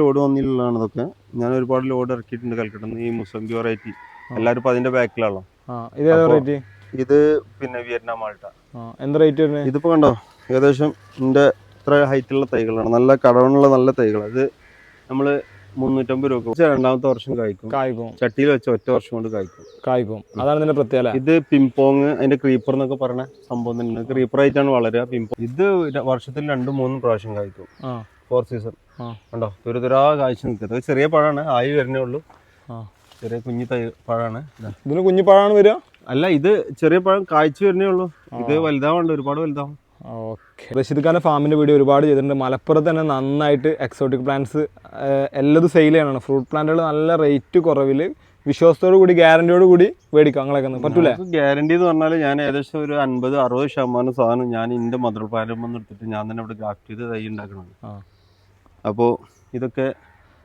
Load വന്നിട്ടുള്ളതാണ് ഇതൊക്കെ. ഞാൻ ഒരുപാട് ലോഡ് ഇറക്കിയിട്ടുണ്ട് കൽക്കട്ടന്ന് ഈ മുസംബി വെറൈറ്റി. എല്ലാവരും ഇപ്പൊ അതിന്റെ ബാക്കിലാണല്ലോ. ഇത് റേറ്റ് ഇത് പിന്നെ വിയറ്റ്നാം ആൾട്ട എന്താ റേറ്റ് വരുന്നത് ഇതിപ്പോ കണ്ടോ ഏകദേശം ഇതിന്റെ ഇത്ര ഹൈറ്റുള്ള തൈകളാണ്. നല്ല കടവണുള്ള നല്ല തൈകൾ ഇത് നമ്മൾ മുന്നൂറ്റമ്പത് രൂപ രണ്ടാമത്തെ വർഷം കായ്ക്കും. കായ്ക്കും. ചട്ടിയിൽ വെച്ച ഒറ്റ വർഷം കൊണ്ട് കായ്ക്കും. കായ്ക്കും. അതാണ് ഇതിന്റെ പ്രത്യേകത ഇത് പിംപോങ് അതിന്റെ ക്രീപ്പർ എന്നൊക്കെ പറഞ്ഞ സംഭവം തന്നെ. ക്രീപ്പർ ആയിട്ടാണ് വളരുക. പിംപോ ഇത് വർഷത്തിൽ രണ്ടും മൂന്നും പ്രാവശ്യം കായ്ക്കും. ഫോർ സീസൺ ഉണ്ടോ തുരുതുരാ തുര തുരാ കാഴ്ച നിൽക്കുന്നത്. ചെറിയ പഴമാണ്. ആയി വരുന്നേ ഉള്ളൂ. ചെറിയ കുഞ്ഞി തൈ പഴമാണ്. ഇതിന് കുഞ്ഞി പഴമാണ് വരിക? അല്ല ഇത് ചെറിയ പഴം കാഴ്ച വരുന്നേ ഉള്ളൂ. ഇത് വലുതാവുണ്ട് ഒരുപാട് വലുതാവും. ഓക്കെ. റഷീദ് ഖാന്റെ ഫാമിന്റെ വീഡിയോ ഒരുപാട് ചെയ്തിട്ടുണ്ട്. മലപ്പുറത്ത് തന്നെ നന്നായിട്ട് എക്സോട്ടിക് പ്ലാന്റ്സ് എല്ലതും സെയിൽ ചെയ്യണം ഫ്രൂട്ട് പ്ലാന്റുകൾ നല്ല റേറ്റ് കുറവിൽ വിശ്വാസത്തോടു കൂടി ഗ്യാരണ്ടിയോട് കൂടി മേടിക്കാം അങ്ങനെയൊക്കെ പറ്റൂലേ? ഗ്യാരണ്ടി എന്ന് പറഞ്ഞാൽ ഞാൻ ഏകദേശം ഒരു അൻപത് അറുപത് ശതമാനം സാധനം ഞാൻ എന്റെ മദർ പാരമ്പം എടുത്തിട്ട് ഞാൻ തന്നെ ഇവിടെ ഗ്രാഫ്റ്റ് ചെയ്ത് തൈ ഉണ്ടാക്കണം ആ. അപ്പോൾ ഇതൊക്കെ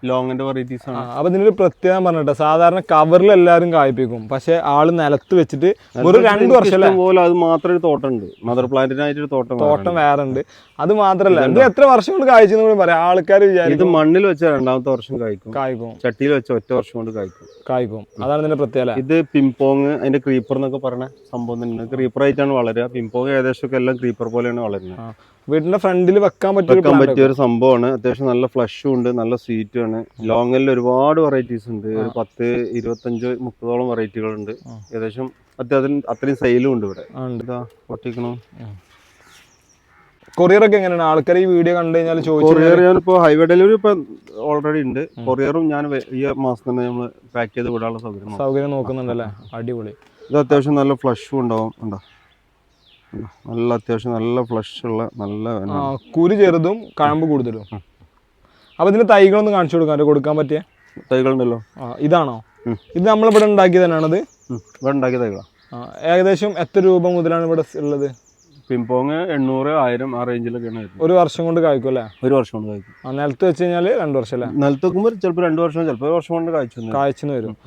ലോങ്ങിന്റെ വെറൈറ്റീസ് ആണ്. അപ്പൊ ഇതിനൊരു പ്രത്യേകം പറഞ്ഞിട്ട് സാധാരണ കവറിൽ എല്ലാവരും കായ്പിക്കും. പക്ഷെ ആൾ നിലത്ത് വെച്ചിട്ട് ഒരു രണ്ട് വർഷം പോലെ അത് മാത്രം ഒരു തോട്ടമുണ്ട് മദർ പ്ലാന്റിനായിട്ട് ഒരു തോട്ടം തോട്ടം വേറെ ഉണ്ട്. അത് മാത്രല്ല. ഇത് എത്ര വർഷം കൊണ്ട് കായ്ച്ചെന്ന് കൂടി പറയാം. ആൾക്കാർ ഇത് വിചാരിക്കും മണ്ണിൽ വെച്ച രണ്ടാമത്തെ വർഷം കായ്ക്കും. കായ്ക്കും. ചട്ടിയിൽ വെച്ച ഒറ്റ വർഷം കൊണ്ട് കായ്ക്കും. കായ്ക്കും. അതാണ് ഇതിന്റെ പ്രത്യേകത ഇത് പിംപോങ് അതിന്റെ ക്രീപ്പർ എന്നൊക്കെ പറഞ്ഞ സംഭവം തന്നെ ക്രീപ്പർ ആയിട്ടാണ് വളരുക. പിംപോങ് ഏകദേശം ഒക്കെ എല്ലാം ക്രീപ്പർ പോലെയാണ് വളരുന്നത്. ആ. വീടിന്റെ ഫ്രണ്ടിൽ വെക്കാൻ പറ്റിയ വെക്കാൻ പറ്റിയ ഒരു സംഭവമാണ്. അത്യാവശ്യം നല്ല ഫ്ലഷും ഉണ്ട് നല്ല സ്വീറ്റും ആണ്. ലോങ്ങിൽ ഒരുപാട് വെറൈറ്റീസ് ഉണ്ട്. ഒരു പത്ത് ഇരുപത്തഞ്ച് മുപ്പതോളം വെറൈറ്റികൾ ഉണ്ട് ആ. ഏകദേശം അത്യാവശ്യം അത്രയും സെയിലും ഉണ്ട് ഇവിടെ. ഇതാ പൊട്ടിക്കണോ. കൊറിയർ ഒക്കെ എങ്ങനെയാണ്? ആൾക്കാർ ഈ വീഡിയോ കണ്ടു കഴിഞ്ഞാൽ കൊറിയർ ഞാനിപ്പോ ഹൈവേ ഡെലിവറി ഇപ്പൊ ഓൾറെഡി ഉണ്ട്. കൊറിയറും ഞാൻ ഈ മാസം തന്നെ നമ്മൾ പാക്ക് ചെയ്ത് വിടാനുള്ള സൗകര്യം സൗകര്യം നോക്കുന്നുണ്ടല്ലേ? അടിപൊളി. ഇത് അത്യാവശ്യം നല്ല ഫ്ലഷും ഉണ്ടാവും. ഉണ്ടോ? നല്ല അത്യാവശ്യം നല്ല ഫ്ലഷ് ഉള്ള നല്ല. കുരു ചെറുതും കഴമ്പ് കൂടുതലും. അപ്പൊ ഇതിന് തൈകളൊന്നും കാണിച്ചു കൊടുക്കാൻ കൊടുക്കാൻ പറ്റിയ? തൈകളുണ്ടല്ലോ. ഇതാണോ. ഇത് നമ്മളിവിടെ ഉണ്ടാക്കിയത് തന്നെയാണത്. ഇവിടെ ഉണ്ടാക്കിയ തൈകളാണ് ഏകദേശം എത്ര രൂപ മുതലാണ് ഇവിടെ ഉള്ളത്? പിംപോങ് എണ്ണൂറ് ആയിരം ആ റേഞ്ചിലൊക്കെയാണ് വരുന്നത്. ഒരു വർഷം കൊണ്ട് കായ്ക്കും അല്ലേ? ഒരു വർഷം കൊണ്ട് കായ്ക്കും. ആ നിലത്ത് വെച്ച് കഴിഞ്ഞാൽ രണ്ട് വർഷം അല്ലേ? നിലത്ത് വെക്കുമ്പോൾ ചിലപ്പോൾ രണ്ട് വർഷം ചിലപ്പോൾ ഒരു വർഷം കൊണ്ട് കായ്ച്ചു വന്നു. കായ്ച്ചെന്ന് വരും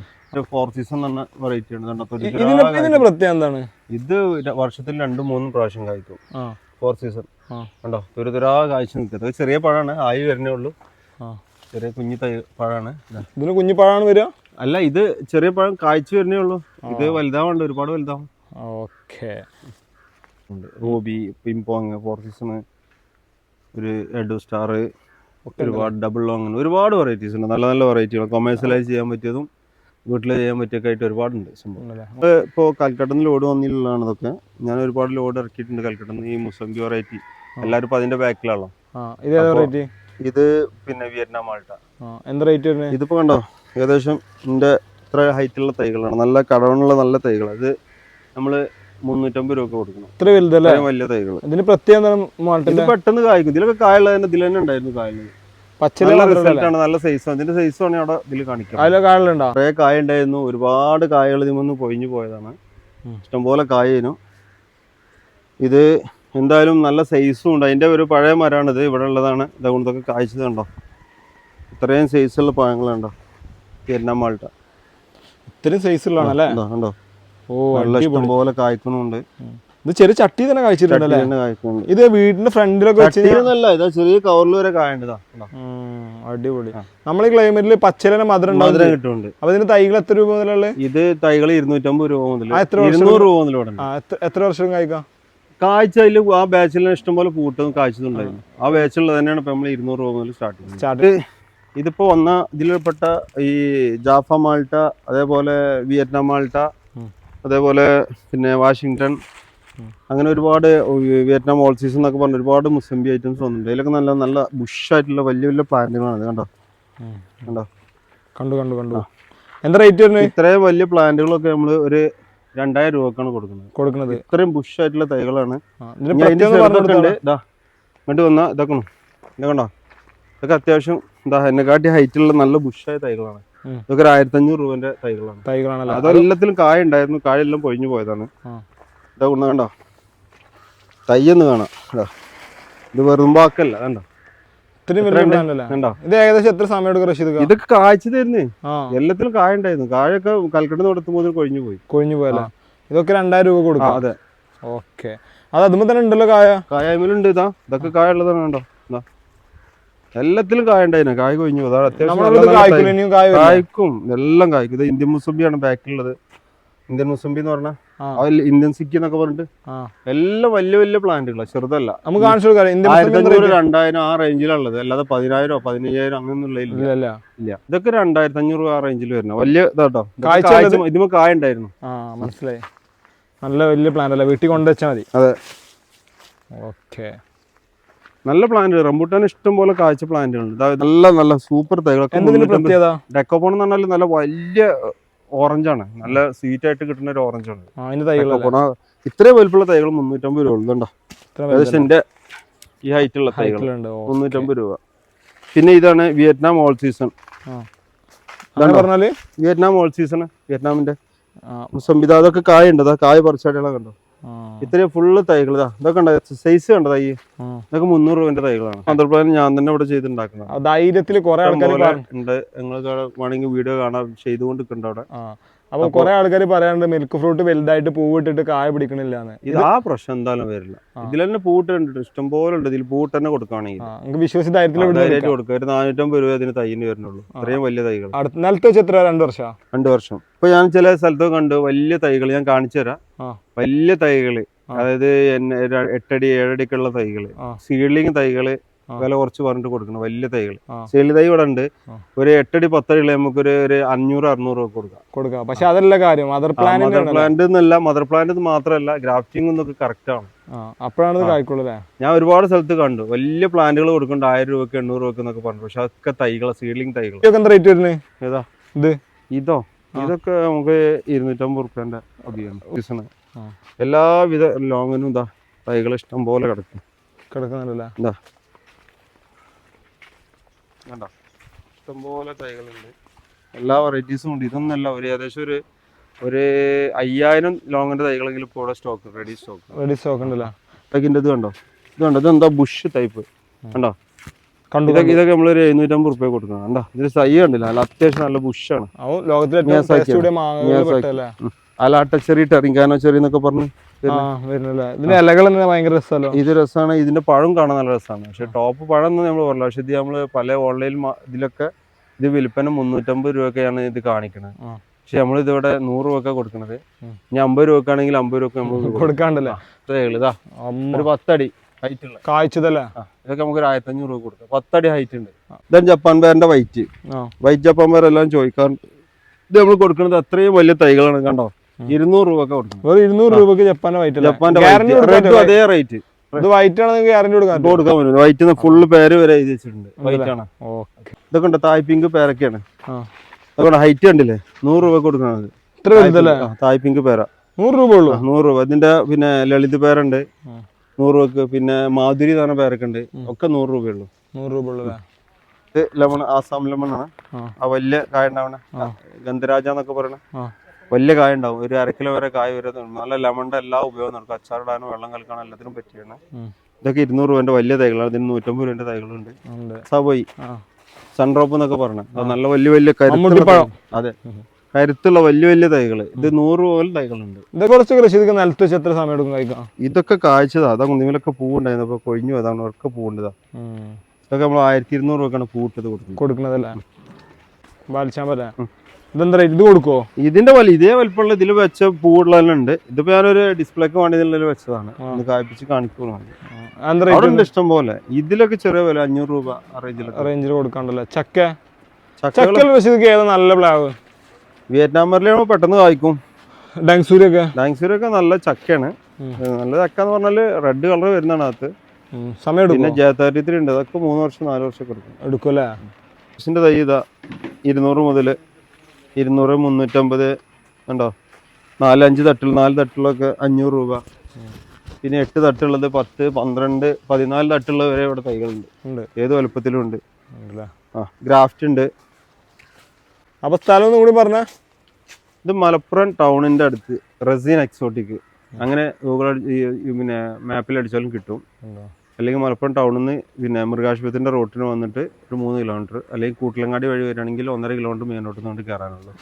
ഫോർ സീസൺ തന്നെ വെറൈറ്റി ആണ്. കണ്ടോ? തൊലി ഇതിന്റെ പ്രത്യേകത എന്താണ്? ഇത് ര- വർഷത്തിൽ രണ്ടും മൂന്നും പ്രാവശ്യം കായ്ക്കും. ആ. ഫോർ സീസൺ ആ. കണ്ടോ? തുര തുരാ കായ്ച്ചു നിൽക്കുന്നത് ഇത് ചെറിയ പഴമാണ്. ആയി വരുന്നേ ഉള്ളൂ. ആ. ചെറിയ കുഞ്ഞി തൈ പഴമാണ്. ഇതാ. ഇതിന് പഴമാണ് വരിക? അല്ല ഇത് ചെറിയ പഴം കായ്ച്ചു വരുന്നേ ഉള്ളൂ. ഇത് വലുതാവണ്ട് ഒരുപാട് വലുതാവും. ഓക്കെ. ഉണ്ട്. റൂബി പിംപോങ് ഫോർ സീസൺ ഒരു എഡു സ്റ്റാർ ഒരുപാട് ഡബിൾ അങ്ങനെ ഒരുപാട് വെറൈറ്റീസ് ഉണ്ട്. നല്ല നല്ല വെറൈറ്റികൾ കൊമേഴ്സ്യലൈസ് ചെയ്യാൻ പറ്റിയതും വീട്ടിൽ ചെയ്യാൻ പറ്റിയൊക്കെ ആയിട്ട് ഒരുപാടുണ്ട് സംഭവം. ഇപ്പോൾ കൽക്കട്ടന്ന് ലോഡ് വന്നിട്ടുള്ളതാണ് ഇതൊക്കെ. ഞാൻ ഒരുപാട് ലോഡ് ഇറക്കിയിട്ടുണ്ട് കൽക്കട്ടന്ന് ഈ മുസംബി വെറൈറ്റി എല്ലാവരും ഇപ്പം അതിന്റെ ബാക്കിലാണല്ലോ. ഇത് ഇത് പിന്നെ വിയറ്റ്നാം ആൾട്ട എന്താ റേറ്റ് വരുന്നത് ഇതിപ്പോ കണ്ടോ? ഏകദേശം ഇതിന്റെ ഇത്ര ഹൈറ്റുള്ള തൈകളാണ്. നല്ല കടവണുള്ള നല്ല തൈകൾ അത് നമ്മൾ മുന്നൂറ്റമ്പത് രൂപ കൊടുക്കണം. ഇത്ര വലുതല്ലേ? വലിയ തൈകൾ ഇതിന് പ്രത്യേകം ഇത് പെട്ടെന്ന് കായ്ക്കും. ഇതിലൊക്കെ കായുള്ള തന്നെ ഇതിൽ തന്നെ ഉണ്ടായിരുന്നു പച്ചില നല്ല സൈസ് അതിന്റെ സൈസ് ആണ്. അവിടെ ഇതിൽ കാണിക്കാം അതിലെ കായലുണ്ടോ? കുറേ കായ ഉണ്ടായിരുന്നു. ഒരുപാട് കായകൾ ഇതിമൊന്ന് പൊഴിഞ്ഞു പോയതാണ്. ഇഷ്ടംപോലെ കായനു. ഇത് എന്തായാലും നല്ല സൈസും ഉണ്ട്. അതിന്റെ ഒരു പഴയ മരമാണ് ഇത് ഇവിടെ ഉള്ളതാണ്. ഇതുകൊണ്ടൊക്കെ കായ്ച്ചതുണ്ടോ ഇത്രയും സൈസുള്ള പഴങ്ങളുണ്ടോ വിയറ്റ്നാം മാൾട്ട. ഇത്രയും സൈസുള്ളതാണല്ലേ ഉണ്ടോ? ഓ നല്ല അടിപൊളി. ഇഷ്ടംപോലെ കായ്ക്കുന്നുണ്ട്. ഇത് ചെറിയ ചട്ടി തന്നെ തന്നെ ഇത് വീടിന്റെ ഫ്രണ്ടിലൊക്കെ വെച്ച് ഇതാ ചെറിയ കവറിൽ വരെ കായണ്ടതാ? അടിപൊളി. നമ്മൾ ക്ലൈമറ്റിൽ ക്ലൈമറ്റിൽ പച്ചിലനെ മധുരം മധുരം കിട്ടുന്നുണ്ട്. അപ്പൊ ഇതിന് തൈകൾ എത്ര രൂപ മുതലുള്ള ഇത് തൈകൾ ഇരുന്നൂറ്റമ്പത് രൂപ മുതൽ എത്ര വർഷം ഇരുന്നൂറ് രൂപ മുതൽ എത്ര വർഷം കായ്ക്കാം? കാഴ്ച അതിൽ ആ ബാച്ചിൽ ഇഷ്ടംപോലെ പൂട്ടും കാഴ്ചതുണ്ടായിരുന്നു ആ. ബാച്ചിലുള്ളത് തന്നെയാണ് ഇപ്പൊ നമ്മൾ ഇരുന്നൂറ് രൂപ മുതൽ സ്റ്റാർട്ട് ചെയ്യുന്നത്. ഇതിപ്പോ വന്ന ഇതിൽപ്പെട്ട ഈ ജാഫ മാൾട്ട അതേപോലെ വിയറ്റ്നാം മാൾട്ട. അതേപോലെ പിന്നെ വാഷിങ്ടൺ അങ്ങനെ ഒരുപാട് വിയറ്റ്നാം ഓൾ സീസൺ എന്നൊക്കെ പറഞ്ഞ ഒരുപാട് മുസംബി ഐറ്റംസ് വന്നിട്ടുണ്ട്. അതിലൊക്കെ നല്ല നല്ല ബുഷായിട്ടുള്ള വലിയ വലിയ പ്ലാന്റുകളാണ് കണ്ടോ? കണ്ടോ? കണ്ടു കണ്ടു കണ്ടു. എന്താ റേറ്റ് വരുന്നത് ഇത്രയും വലിയ പ്ലാന്റുകളൊക്കെ നമ്മൾ ഒരു രണ്ടായിരം രൂപക്കാണ് കൊടുക്കുന്നത്. കൊടുക്കുന്നത്. ഇത്രയും ബുഷായിട്ടുള്ള തൈകളാണ്. ഇങ്ങോട്ട് വന്നാ ഇതൊക്കെ എന്താ കണ്ടോ? ഇതൊക്കെ അത്യാവശ്യം എന്താ എന്നെക്കാട്ടി ഹൈറ്റുള്ള നല്ല ബുഷായ തൈകളാണ്. ഇതൊക്കെ ഒരു ആയിരത്തി അഞ്ഞൂറ് രൂപന്റെ തൈകളാണ്. തൈകളാണല്ലോ? അതെല്ലാത്തിലും കായ ഉണ്ടായിരുന്നു. കായ എല്ലാം പൊഴിഞ്ഞു പോയതാണ്. ഇതാ കൊണ്ട് കണ്ടോ? തയ്യെന്ന് കാണാം. ഇതാ. വെറും ബാക്കല്ല കണ്ടോ? ഇത് ഏകദേശം എത്ര സമയം എടുക്കും റഷീദ് ഇതൊക്കെ കാഴ്ച തരുന്നേ. എല്ലാത്തിലും കായ ഉണ്ടായിരുന്നു. കായൊക്കെ കൽക്കട്ട കൊടുത്തുമ്പോൾ കൊഴിഞ്ഞു പോയി. കൊഴിഞ്ഞു പോയല്ലേ ഇതൊക്കെ രണ്ടായിരം രൂപ കൊടുക്കും. അതെ. ഓക്കെ. അത് അതുമ്പോ തന്നെ ഉണ്ടല്ലോ കായ? കായ ഇതാ. ഇതൊക്കെ കായ ഉള്ളതാണ് കണ്ടോ? എല്ലാത്തിലും കായ ഉണ്ടായിരുന്നു കായ് കൊഴിഞ്ഞു. അതാണ് അത്യാവശ്യം കായ്ക്കും. എല്ലാം കായ്ക്കും. ഇത് ഇന്ത്യൻ മുസംബിയാണ് ബാക്കിലുള്ളത്. ഇന്ത്യൻ മുസംബി എന്ന് പറഞ്ഞാൽ. ഇന്ത്യൻ സിക്കി എന്നൊക്കെ പറഞ്ഞിട്ട്. എല്ലാം വലിയ വലിയ പ്ലാന്റുകളാണ് ചെറുതല്ല. നമുക്ക് കാണിച്ചു കൊടുക്കാം. ഇന്ത്യൻ ആയിരത്തി മുസ്ലിം അഞ്ഞൂറ് റേറ്റ് രണ്ടായിരം ആ റേഞ്ചിലുള്ളത്. അല്ലാതെ പതിനായിരോ പതിനയ്യായിരം അങ്ങനെയൊന്നും ഇല്ല ഇല്ല. ഇതൊക്കെ രണ്ടായിരത്തി അഞ്ഞൂറ് ആ റേഞ്ചിൽ വരുന്ന വലിയ ഇതാട്ടോ. ഇതിമ കായ ഉണ്ടായിരുന്നു മനസ്സിലായി. നല്ല വലിയ പ്ലാന്റ് അല്ല? വീട്ടിൽ കൊണ്ടുവച്ചാൽ മതി. അതെ. ഓക്കെ നല്ല പ്ലാന്റ് റംബൂട്ടാൻ ഇഷ്ടം പോലെ കാഴ്ച പ്ലാന്റുകളുണ്ട് നല്ല നല്ല സൂപ്പർ തൈകളൊക്കെ ഡെക്കോപോൺ എന്ന് പറഞ്ഞാൽ നല്ല വലിയ ഓറഞ്ചാണ് നല്ല സ്വീറ്റ് ആയിട്ട് കിട്ടുന്ന ഒരു ഓറഞ്ചാണ് ഇത്രയും വലുപ്പമുള്ള തൈകൾ മുന്നൂറ്റമ്പത് രൂപ ഉള്ളതുണ്ടോ ഏകദേശം എന്റെ ഈ ഹൈറ്റുള്ള തൈകൾ. ഹൈറ്റിലുണ്ട് ഓ മുന്നൂറ്റമ്പത് രൂപ. പിന്നെ ഇതാണ് വിയറ്റ്നാം ഓൾ സീസൺ പറഞ്ഞാൽ? വിയറ്റ്നാം ഓൾ സീസൺ വിയറ്റ്നാമിന്റെ സംവിധാനം. അതൊക്കെ കായ ഉണ്ട്? കായ പറിച്ചാടികളൊക്കെ കണ്ടോ? ആ ഇത്രയും ഫുള്ള് തൈകൾ ഇതാ ഇതൊക്കെ ഉണ്ടോ? സൈസ് കണ്ട തൈ. ഇതൊക്കെ മുന്നൂറ് രൂപന്റെ തൈകളാണ്. ആന്ധ്രപ്രദേശ് ഞാൻ തന്നെ ഇവിടെ ചെയ്തിട്ടുണ്ടാക്കുന്നത്. ധൈര്യത്തിൽ കുറെ ആൾക്കാർ ഉണ്ട്. നിങ്ങൾ വേണമെങ്കിൽ വീഡിയോ കാണാൻ ചെയ്തുകൊണ്ട് നിൽക്കുന്നുണ്ട് അവിടെ അപ്പൊ കുറെ ആൾക്കാർ പറയാറുണ്ട് മിൽക്ക് ഫ്രൂട്ട് വലുതായിട്ട് പൂവിട്ടിട്ട് കായ പിടിക്കണില്ല ഇത് ആ പ്രശ്നം എന്തായാലും വരില്ല. ഇതിൽ തന്നെ പൂട്ട് കണ്ടിട്ട് ഇഷ്ടം പോലെ ഉണ്ട്. ഇതിൽ പൂട്ട് തന്നെ കൊടുക്കുകയാണെങ്കിൽ. വിശ്വസിച്ച് ധൈര്യത്തിൽ കൊടുക്കുക. ഒരു നാനൂറ്റമ്പത് രൂപ അതിന് തൈന് വരുന്നുള്ളൂ. ഇത്രയും വലിയ തൈകൾ അടുത്ത നിലത്ത് വെച്ച് എത്ര രണ്ട് വർഷം? രണ്ട് വർഷം. ഇപ്പൊ ഞാൻ ചില സ്ഥലത്ത് കണ്ട് വലിയ തൈകൾ ഞാൻ കാണിച്ചു തരാം. വലിയ തൈകൾ. അതായത് എട്ടടി ഏഴടിക്കുള്ള തൈകൾ. സീഡ്ലിംഗ് സീഡ്ലിങ് തൈകൾ വില കുറച്ച് പറഞ്ഞിട്ട് കൊടുക്കണം. വലിയ തൈകൾ ആ. സീഡ്ലി തൈ ഇവിടെ ഉണ്ട്. ഒരു എട്ടടി പത്തടികൾ നമുക്ക് ഒരു അഞ്ഞൂറ് അറുന്നൂറ് രൂപ കൊടുക്കാം. കൊടുക്കാം. പക്ഷെ അതല്ല കാര്യം. മദർ പ്ലാന്റ് മദർ പ്ലാന്റ് എന്നല്ല മദർ പ്ലാന്റ് മാത്രമല്ല ഗ്രാഫ്റ്റിംഗ് എന്നൊക്കെ കറക്റ്റ് ആണ്. അപ്പോഴാണ് ഞാൻ ഒരുപാട് സ്ഥലത്ത് കണ്ടു. വലിയ പ്ലാന്റുകൾ കൊടുക്കുന്നുണ്ട്. ആയിരം രൂപക്ക് എണ്ണൂറ് രൂപക്ക് എന്നൊക്കെ പറഞ്ഞു. പക്ഷെ അതൊക്കെ തൈകൾ സീഡ്ലിംഗ് തൈകൾ എന്താ റേറ്റ് വരുന്നത്? ഏതാ? ഇത്. ഇതൊക്കെ നമുക്ക് ഇരുന്നൂറ്റമ്പത് റുപ്യന്റെ അധികം സീസണ്. എല്ലാവിധ ലോങ്ങിനും ഇതാ തൈകൾ ഇഷ്ടം പോലെ കിടക്കും. കിടക്കുന്നുണ്ടല്ലേ? കണ്ടോ? ഇഷ്ടംപോലെ തൈകളുണ്ട്. എല്ലാ വെറൈറ്റീസും ഉണ്ട്. ഇതൊന്നല്ല ഒരു ഏകദേശം ഒരു ഒരു അയ്യായിരം ലോങ്ങിന്റെ തൈകളെങ്കിലും ഇപ്പോൾ ഇവിടെ stock ready stock ready stock ഉണ്ടല്ലോ? തൈക്കിന്റെ ഇത് കണ്ടോ? ഇത് കണ്ടോ? ഇതെന്താ ബുഷ് ടൈപ്പ് കണ്ടോ? കണ്ടു ഇതൊക്കെ നമ്മൾ ഒരു എഴുന്നൂറ്റമ്പത് റുപ്യ കൊടുക്കണം. കണ്ടോ? ഇതിന് സൈ കണ്ടില്ല നല്ല അത്യാവശ്യം നല്ല ബുഷാണ്. അലാട്ട ചെറി ടെറിങ്കാനോ ചെറി എന്നൊക്കെ പറഞ്ഞു ഇതിന്റെ ഇലകൾ ഭയങ്കര രസമല്ലോ? ഇത് രസമാണ്. ഇതിന്റെ പഴം കാണാൻ നല്ല രസമാണ്. പക്ഷെ ടോപ്പ് പഴം എന്ന് നമ്മൾ പറഞ്ഞില്ല. പക്ഷെ ഇത് നമ്മൾ പല ഓൺലൈൻ ഇതിലൊക്കെ ഇത് വിൽപ്പന മുന്നൂറ്റമ്പത് രൂപയൊക്കെയാണ് ഇത് കാണിക്കുന്നത്. പക്ഷെ നമ്മൾ ഇതിവിടെ നൂറ് രൂപ കൊടുക്കണത്. ഇനി അമ്പത് രൂപക്കാണെങ്കിൽ അമ്പത് രൂപ നമ്മൾ കൊടുക്കാണ്ടല്ലേ? ഇതാ ഒരു പത്തടി. ഹൈറ്റ് ഉള്ള കായ്ച്ചതല്ലേ ഇതൊക്കെ നമുക്ക് ഒരു ആയിരത്തി അഞ്ഞൂറ് രൂപ കൊടുക്കാം. പത്തടി ഹൈറ്റ് ഉണ്ട്. ഇതാണ് ജപ്പാൻ പേരന്റെ വൈറ്റ് വൈറ്റ് ജപ്പാൻ പേരെല്ലാം ചോദിക്കാറുണ്ട് ഇത് നമ്മൾ കൊടുക്കുന്നത് അത്രയും വലിയ തൈകളാണ് കണ്ടോ? ഇരുന്നൂറ് രൂപ ഒക്കെ കൊടുക്കണം വെറും ഇരുന്നൂറ് രൂപക്ക് ജപ്പാന്റെ വൈറ്റ് ജപ്പാന്റെ അതേ റേറ്റ് ഇത് വൈറ്റ് ആണെങ്കിൽ ഗ്യാരണ്ടി കൊടുക്കാൻ കൊടുക്കാൻ പറ്റും. വൈറ്റ് ഫുള്ള് പേര് വരെ എഴുതി വെച്ചിട്ടുണ്ട്. വൈറ്റ് ആണ്. ഇതൊക്കെ ഉണ്ട്. തായ് പിങ്ക് പേരൊക്കെയാണ്. അതുകൊണ്ട് ഹൈറ്റ് കണ്ടില്ലേ? നൂറ് രൂപ കൊടുക്കണം ഇത്ര തായ് പിങ്ക് പേര. നൂറ് രൂപ ഉള്ളൂ. നൂറ് രൂപ. ഇതിന്റെ പിന്നെ ലളിത് പേരുണ്ട്. നൂറ് രൂപക്ക് പിന്നെ മാധുരി എന്ന് പറഞ്ഞ പേരൊക്കെ. ഒക്കെ നൂറ് രൂപയുള്ളൂ. നൂറ് രൂപ ഉള്ളൂ അല്ലേ? ഇത് ലെമൺ ആസാം ലെമൺ ആണ്. ആ. വലിയ കായ ഉണ്ടാവണ. ഗന്ധരാജ എന്നൊക്കെ പറയണ. വലിയ കായ ഉണ്ടാവും. ഒരു അരക്കിലോ കിലോ വരെ കായ വരെ നല്ല ലെമണിന്റെ എല്ലാ ഉപയോഗം നടക്കും അച്ചാറിടാനും വെള്ളം കലക്കാനും എല്ലാത്തിനും പറ്റിയാണ്. ഇതൊക്കെ ഇരുന്നൂറ് രൂപന്റെ വലിയ തൈകളാണ്. ഇതിന് നൂറ്റമ്പത് രൂപന്റെ തൈകളുണ്ട്. സബോയി സൺഡ്രോപ്പ് എന്നൊക്കെ പറഞ്ഞത് നല്ല വലിയ വലിയ. പഴം. അതെ. കരുത്തുള്ള വലിയ വലിയ തൈകൾ. ഇത് നൂറ് പോലെ തൈകളുണ്ട്. ഇതൊക്കെ കുറച്ച് കൃഷി ഇതൊക്കെ നിലത്ത് വെച്ച് എത്ര സമയം എടുക്കും കഴിക്കാം ഇതൊക്കെ കാഴ്ചതാ അതാ കുന്നിമലൊക്കെ പൂവുണ്ടായിരുന്നു. അപ്പൊ കൊഴിഞ്ഞു അതാണ് ഒക്കെ പൂവുണ്ടതാ. ഇതൊക്കെ നമ്മൾ ആയിരത്തി ഇരുന്നൂറ് രൂപക്കാണ് പൂട്ടത് കൊടുക്കുന്നത്. ബാലിച്ചാൻ ഇതെന്താ ഇത് കൊടുക്കുവോ? ഇതിന്റെ വലി ഇതേ വലിപ്പമുള്ള ഇതിൽ വെച്ച പൂവുള്ളതുണ്ട് ഇതിപ്പോ ഞാനൊരു ഡിസ്പ്ലേക്ക് വേണ്ടി ഇതിൽ വെച്ചതാണ്. ഒന്ന് കായ്പിച്ച് കാണിക്കുന്നു എന്താ അവിടെ ഇഷ്ടം പോലെ. ഇതിലൊക്കെ ചെറിയ വില അഞ്ഞൂറ് രൂപ റേഞ്ചിൽ റേഞ്ചിൽ കൊടുക്കാണ്ടല്ലേ? ചക്ക? ചക്കൽ വെച്ച് ഏതാ നല്ല പ്ലാവ്? വിയറ്റ്നാം മരലാകുമ്പോൾ പെട്ടെന്ന് കായ്ക്കും. ഡാങ്സൂരൊക്കെ ഡാങ്സൂരൊക്കെ നല്ല ചക്കയാണ്. നല്ല ചക്ക എന്ന് പറഞ്ഞാൽ റെഡ് കളർ വരുന്നതാണ് അകത്ത്. സമയം പിന്നെ എടുക്കും ജെ തേർട്ടി ത്രീ ഉണ്ട്. അതൊക്കെ മൂന്ന് വർഷം നാല് വർഷം എടുക്കും. ഇതിന്റെ തൈ ഇതാ ഇരുന്നൂറ് മുതൽ ഇരുന്നൂറ് മുന്നൂറ്റമ്പത് ഉണ്ടോ നാല് അഞ്ച് തട്ടിൽ നാല് തട്ടിലൊക്കെ അഞ്ഞൂറ് രൂപ. പിന്നെ എട്ട് തട്ടുള്ളത് പത്ത് പന്ത്രണ്ട് പതിനാല് തട്ടുള്ളത് വരെ ഇവിടെ തൈകളുണ്ട്. ഏത് വലുപ്പത്തിലും ഉണ്ട്. ആ ഗ്രാഫ്റ്റ് ഉണ്ട്. അപ്പൊ സ്ഥലം ഒന്നും കൂടി പറഞ്ഞ. ഇത് മലപ്പുറം ടൗണിന്റെ അടുത്ത് റസീൻ എക്സോട്ടിക്. അങ്ങനെ ഗൂഗിൾ പിന്നെ മാപ്പിൽ അടിച്ചാലും കിട്ടും. അല്ലെങ്കിൽ മലപ്പുറം ടൗണിൽ നിന്ന് പിന്നെ മൃഗാശുപത്രിന്റെ റോട്ടിന് വന്നിട്ട് ഒരു മൂന്ന് കിലോമീറ്റർ അല്ലെങ്കിൽ കൂട്ടിലങ്ങാടി വഴി വരികയാണെങ്കിൽ ഒന്നര കിലോമീറ്റർ മെയിൻ റോട്ടിൽ നിന്ന് കയറാനുള്ളൂ